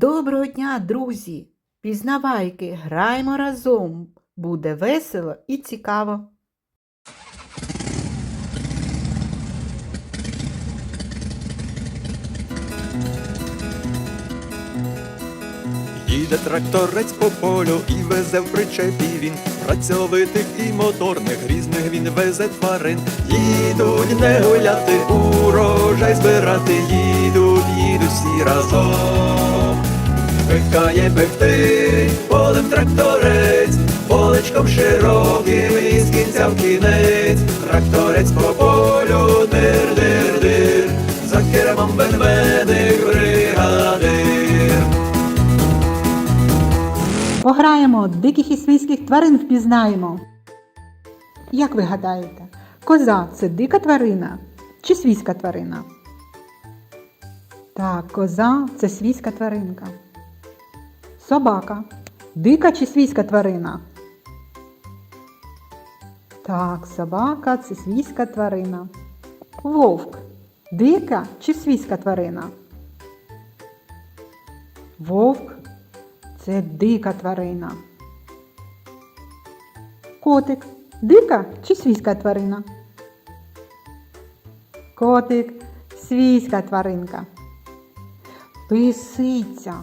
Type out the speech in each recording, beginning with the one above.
Доброго дня, друзі! Пізнавайки, граємо разом. Буде весело і цікаво. Їде тракторець по полю і везе в причепі він працьовитих і моторних, різних він везе тварин. Їдуть не гуляти, урожай збирати, їдуть, їдуть всі разом. Пихає пихтить полем тракторець, полечком широким і з кінця в кінець. Тракторець по полю дир-дир-дир, за кермом ведмедик бригадир. Пограємо, диких і свійських тварин впізнаємо. Як ви гадаєте, коза це дика тварина чи свійська тварина? Так, коза це свійська тваринка. Собака. Дика чи свійська тварина? Так, собака це свійська тварина. Вовк. Дика чи свійська тварина? Вовк це дика тварина. Котик. Дика чи свійська тварина? Котик свійська тваринка. Лисиця.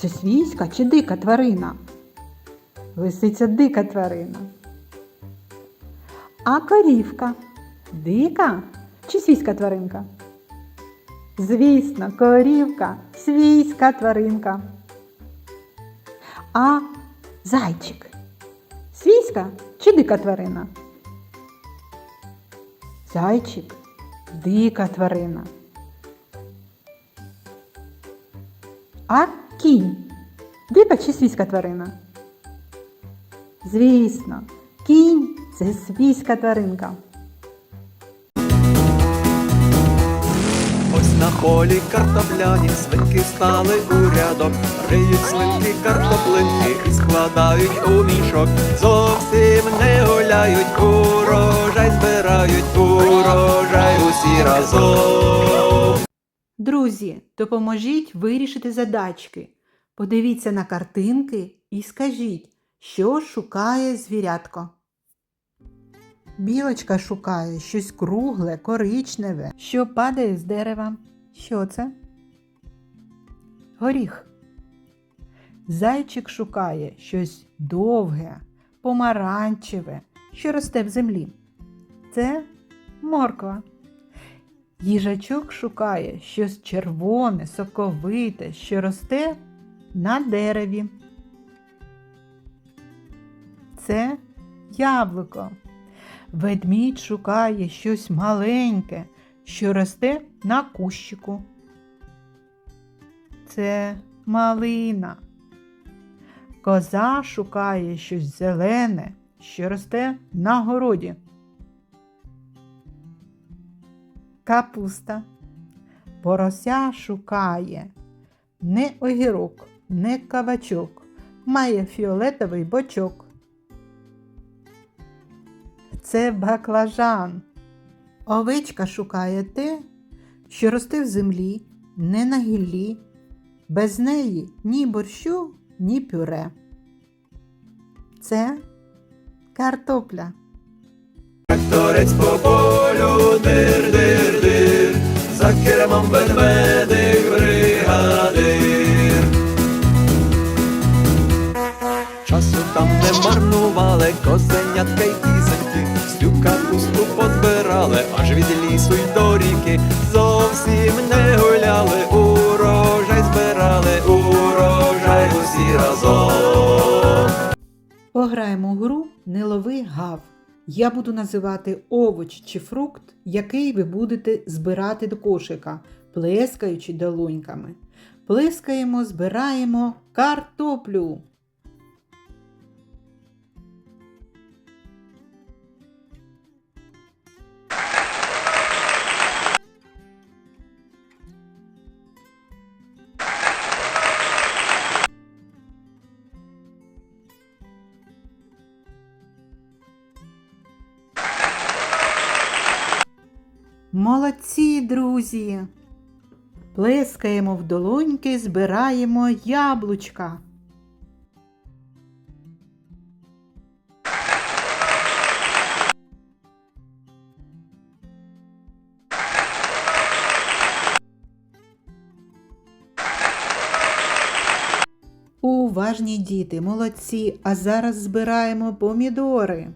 Це свійська чи дика тварина? Лисиця дика тварина. А корівка дика чи свійська тваринка? Звісно, корівка свійська тваринка. А зайчик свійська чи дика тварина? Зайчик дика тварина. А кінь дика чи свійська тварина? Звісно, кінь це свійська тваринка. Ось на полі картопляні свинки стали у рядок, риють свинки картоплинки і складають у мішок. Зовсім не гуляють, урожай збирають, урожай усі разом. Друзі, допоможіть вирішити задачки. Подивіться на картинки і скажіть, що шукає звірятко. Білочка шукає щось кругле, коричневе, що падає з дерева. Що це? Горіх. Зайчик шукає щось довге, помаранчеве, що росте в землі. Це морква. Їжачок шукає щось червоне, соковите, що росте на дереві. Це яблуко. Ведмідь шукає щось маленьке, що росте на кущику. Це малина. Коза шукає щось зелене, що росте на городі. Капуста. Порося шукає не огірок, не кавачок, має фіолетовий бочок. Це баклажан. Овечка шукає те, що росте в землі, не на гіллі, без неї ні борщу, ні пюре. Це картопля. Тракторець по полю дир-дир-дир, за кермом ведмедик бригадир. Часу там не марнували, козенятка й кізоньки, всю капусту позбирали, аж від лісу й до ріки, зовсім не гуляли, урожай збирали, урожай усі разом. Пограємо гру Не лови гав. Я буду називати овоч чи фрукт, який ви будете збирати до кошика, плескаючи долоньками. Плескаємо, збираємо картоплю. Молодці, друзі! плескаємо в долоньки, збираємо яблучка. Уважні діти, молодці, а зараз збираємо помідори.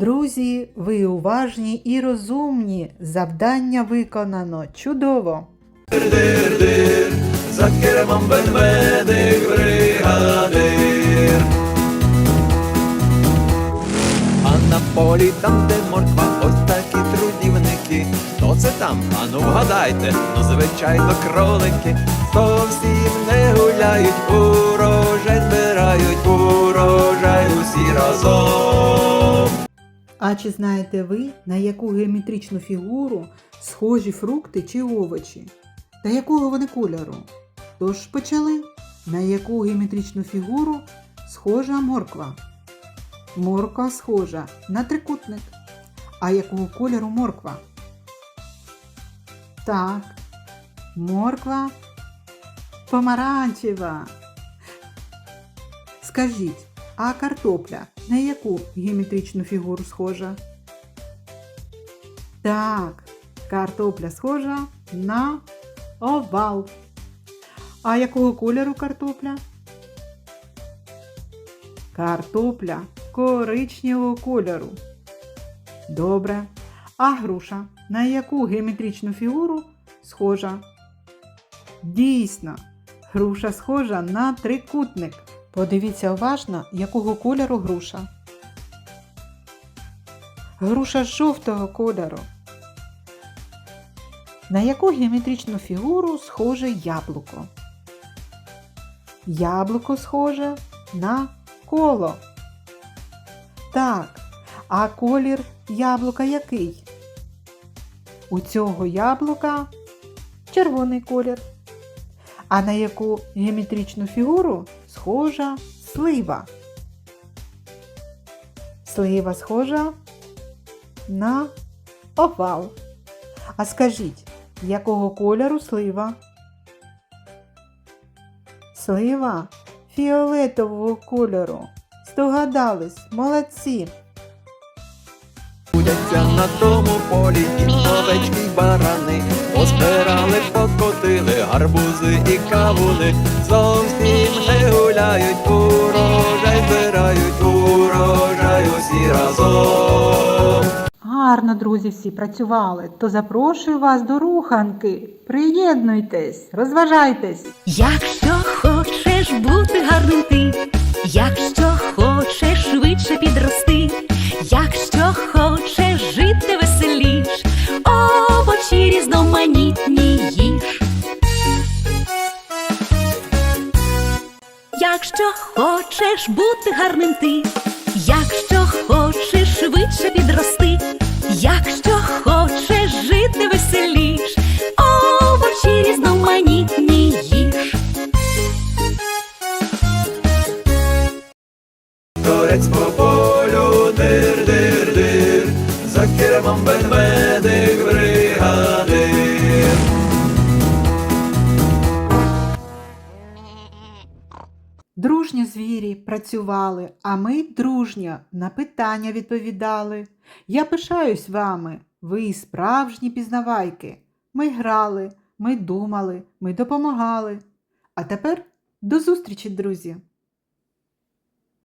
Друзі, ви уважні і розумні. Завдання виконано. Чудово! За кермом ведмедик бригадир. А на полі там, де морква, ось такі трудівники. Хто це там? Ану вгадайте, ну звичайно кролики. Зовсім не гуляють, А чи знаєте ви, на яку геометричну фігуру схожі фрукти чи овочі? Та якого вони кольору? Тож почали. На яку геометричну фігуру схожа морква? Морква схожа на трикутник. А якого кольору морква? Так, морква помаранчева. Скажіть, а картопля на яку геометричну фігуру схожа? Так, картопля схожа на овал. А якого кольору картопля? Картопля коричневого кольору. Добре. А груша на яку геометричну фігуру схожа? Дійсно, груша схожа на трикутник. Подивіться уважно, якого кольору груша. Груша жовтого кольору. На яку геометричну фігуру схоже яблуко? Яблуко схоже на коло. Так, а колір яблука який? У цього яблука червоний колір. А на яку геометричну фігуру схожа слива? Слива схожа на овал. А скажіть, якого кольору слива? Слива фіолетового кольору. Здогадались, молодці. Будяться на тому полі і овечки, й барани, позбирали, покотили гарбузи і кавуни, зовсім не гуляють, урожай збирають, урожай усі разом. Гарно, друзі, всі працювали. То запрошую вас до руханки. Приєднуйтесь, розважайтесь. Якщо хочеш бути гарним ти, якщо хочеш швидше підрости, якщо хочеш бути гарним ти, якщо хочеш швидше підрости, якщо Дружньо звірі працювали, а ми дружньо на питання відповідали. Я пишаюсь вами, ви справжні пізнавайки. Ми грали, ми думали, ми допомагали. А тепер до зустрічі, друзі!